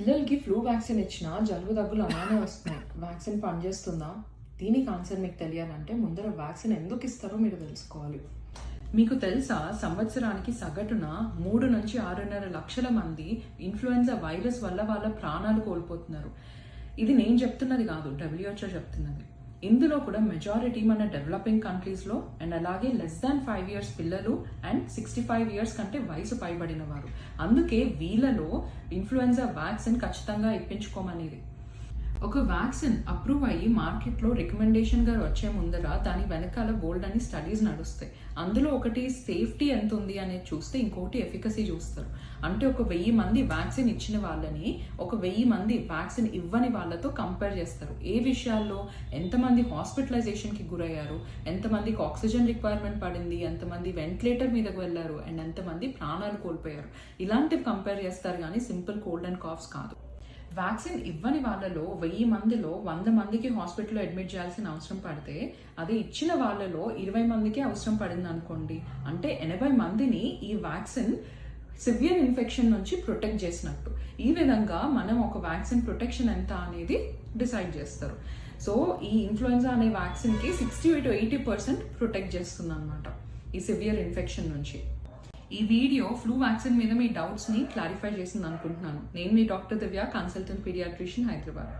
పిల్లలకి flu vaccine ఇచ్చినా జలుబు దగ్గులు అలానే వస్తున్నాయి. వ్యాక్సిన్ పనిచేస్తుందా? దీనికి ఆన్సర్ మీకు తెలియాలంటే ముందర వ్యాక్సిన్ ఎందుకు ఇస్తారో మీరు తెలుసుకోవాలి. మీకు తెలుసా? సంవత్సరానికి సగటున మూడు నుంచి ఆరున్నర లక్షల మంది ఇన్ఫ్లుయెన్జా వైరస్ వల్ల వాళ్ళ ప్రాణాలు కోల్పోతున్నారు. ఇది నేను చెప్తున్నది కాదు డబ్ల్యూహెచ్ఓ చెప్తున్నది. ఇందులో కూడా మెజారిటీ మన డెవలపింగ్ కంట్రీస్లో అండ్ అలాగే లెస్ దాన్ ఫైవ్ ఇయర్స్ పిల్లలు అండ్ సిక్స్టీ ఫైవ్ ఇయర్స్ కంటే వయసు పైబడిన వారు. అందుకే వీళ్ళలో ఇన్ఫ్లుయెన్జా వ్యాక్సిన్ ఖచ్చితంగా ఇప్పించుకోమనేది. ఒక వ్యాక్సిన్ అప్రూవ్ అయ్యి మార్కెట్లో రికమెండేషన్గా వచ్చే ముందర దాని వెనకాల బోల్డ్ అని స్టడీస్ నడుస్తాయి. అందులో ఒకటి సేఫ్టీ ఎంత ఉంది అనేది చూస్తే ఇంకోటి ఎఫికసీ చూస్తారు. అంటే ఒక వెయ్యి మంది వ్యాక్సిన్ ఇచ్చిన వాళ్ళని ఒక వెయ్యి మంది వ్యాక్సిన్ ఇవ్వని వాళ్ళతో కంపేర్ చేస్తారు. ఏ విషయాల్లో? ఎంతమంది హాస్పిటలైజేషన్కి గురయ్యారు? ఎంతమందికి ఆక్సిజన్ రిక్వైర్మెంట్ పడింది? ఎంతమంది వెంటిలేటర్ మీదకు వెళ్ళారు? అండ్ ఎంతమంది ప్రాణాలు కోల్పోయారు? ఇలాంటివి కంపేర్ చేస్తారు కానీ సింపుల్ కోల్డ్ అండ్ కాఫ్స్ కాదు. వ్యాక్సిన్ ఇవ్వని వాళ్ళలో వెయ్యి మందిలో వంద మందికి హాస్పిటల్లో అడ్మిట్ చేయాల్సిన అవసరం పడితే అదే ఇచ్చిన వాళ్ళలో ఇరవై మందికి అవసరం పడింది అనుకోండి. అంటే ఎనభై మందిని ఈ వ్యాక్సిన్ సివియర్ ఇన్ఫెక్షన్ నుంచి ప్రొటెక్ట్ చేసినట్టు. ఈ విధంగా మనం ఒక వ్యాక్సిన్ ప్రొటెక్షన్ ఎంత అనేది డిసైడ్ చేస్తారు. సో ఈ ఇన్ఫ్లుయెన్జా అనే వ్యాక్సిన్కి sixty to eighty percent protect చేస్తుంది అనమాట ఈ సివియర్ ఇన్ఫెక్షన్ నుంచి. ఈ వీడియో ఫ్లూ వ్యాక్సిన్ మీద మీ డౌట్స్ని క్లారిఫై చేసింది అనుకుంటున్నాను నేను మీ doctor Divya consultant paediatrician Hyderabad.